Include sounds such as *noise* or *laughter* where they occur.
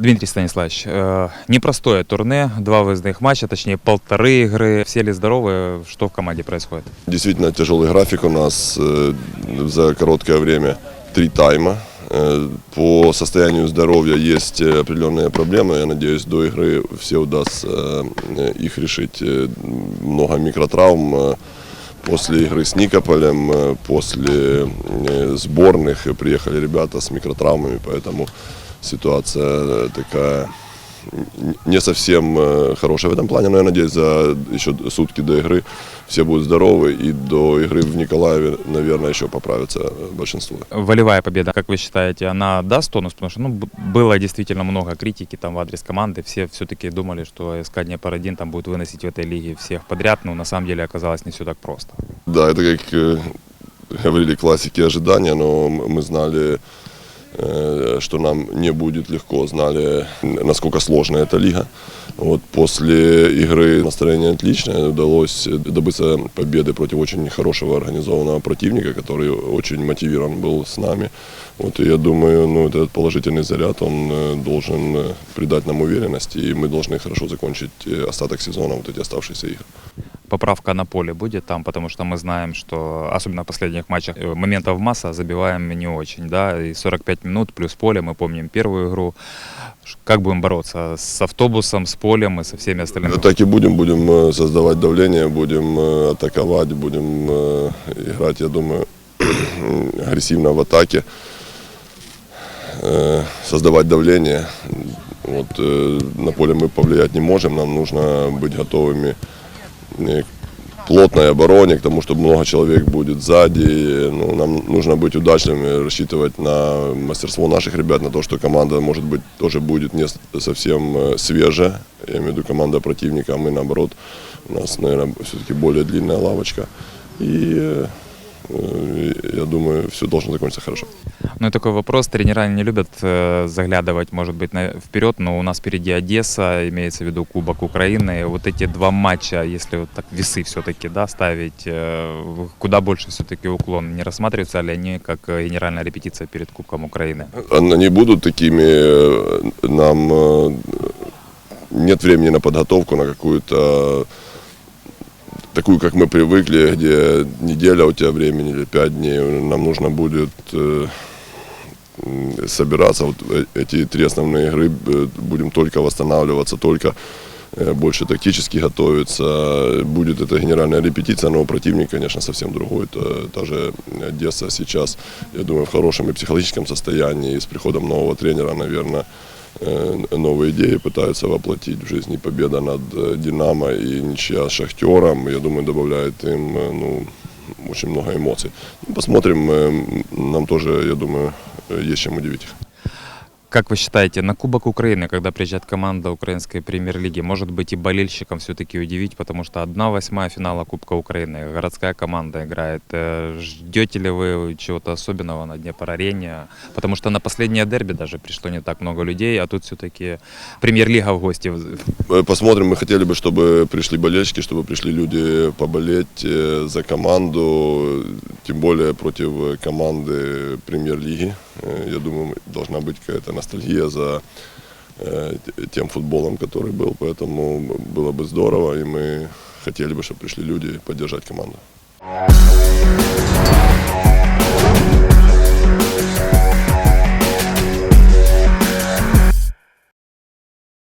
Дмитрий Станиславович, э, непростое турне, два выездных матча, точнее полторы игры. Все ли здоровы? Что в команде происходит? Действительно тяжелый график у нас э, за короткое время. Три тайма. Э, По состоянию здоровья есть определенные проблемы. Я надеюсь, до игры все удастся их решить. Много микротравм после игры с Никополем, после сборных приехали ребята с микротравмами, поэтому ситуация э, такая не совсем э, хорошая в этом плане, но я надеюсь, за еще сутки до игры все будут здоровы, и до игры в Николаеве, наверное, еще поправится э, большинство. Волевая победа, как вы считаете, она даст тонус? Потому что ну, было действительно много критики там в адрес команды. Все все-таки думали, что СК Днепр-1 там будет выносить в этой лиге всех подряд, но на самом деле оказалось не все так просто. Да, это как говорили классики ожидания, но мы знали, что нам не будет легко, знали, насколько сложная эта лига. Вот после игры настроение отличное, удалось добиться победы против очень хорошего организованного противника, который очень мотивирован был с нами. Вот, и я думаю, ну, этот положительный заряд, он э, должен э, придать нам уверенности, и мы должны хорошо закончить э, остаток сезона, вот эти оставшиеся игры. Поправка на поле будет там, потому что мы знаем, что особенно в последних матчах э, моментов масса забиваем не очень, да, и 45 минут плюс поле, мы помним первую игру. Как будем бороться с автобусом, с полем и со всеми остальными? Так и будем, будем э, создавать давление, будем э, атаковать, будем играть, я думаю, *clears throat* агрессивно в атаке, создавать давление. Вот, на поле мы повлиять не можем, нам нужно быть готовыми плотной обороне, к тому, что много человек будет сзади. Ну, нам нужно быть удачливыми, рассчитывать на мастерство наших ребят, на то, что команда, может быть, тоже будет не совсем э, свежая. Я имею в виду команда противника, а мы, наоборот, у нас, наверное, все-таки более длинная лавочка. И э, э, я думаю, все должно закончиться хорошо. Ну и такой вопрос. Тренера не любят э, заглядывать, может быть, на, вперед, но у нас впереди Одесса, имеется в виду Кубок Украины. Вот эти два матча, если вот так весы все-таки да, ставить, э, куда больше все-таки уклон? Не рассматриваются ли они как э, генеральная репетиция перед Кубком Украины? Они будут такими, э, нам э, нет времени на подготовку, на какую-то такую, как мы привыкли, где неделя у тебя времени или пять дней, нам нужно будет э, собираться. Вот эти три основные игры э, будем только восстанавливаться, только э, больше тактически готовиться. Будет это генеральная репетиция, но противник, конечно, совсем другой. Это, та же Одесса сейчас, я думаю, в хорошем и психологическом состоянии. И с приходом нового тренера, наверное, новые идеи пытаются воплотить в жизни. Победа над э, «Динамо» и ничья с «Шахтером», я думаю, добавляет им э, ну, очень много эмоций. Ну, Посмотрим, э, нам тоже, я думаю, э, есть чем удивить их. Как вы считаете, на Кубок Украины, когда приезжает команда украинской премьер-лиги, может быть и болельщикам все-таки удивить, потому что одна восьмая финала Кубка Украины, городская команда играет. Э, Ждете ли вы чего-то особенного на Днепр-арене? Потому что на последнее дерби даже пришло не так много людей, а тут все-таки премьер-лига в гости. Посмотрим, мы хотели бы, чтобы пришли болельщики, чтобы пришли люди поболеть э, за команду, тем более против команды премьер-лиги. Э, Я думаю, должна быть какая-то ностальгия за э, тем футболом, который был, поэтому было бы здорово, и мы хотели бы, чтобы пришли люди поддержать команду.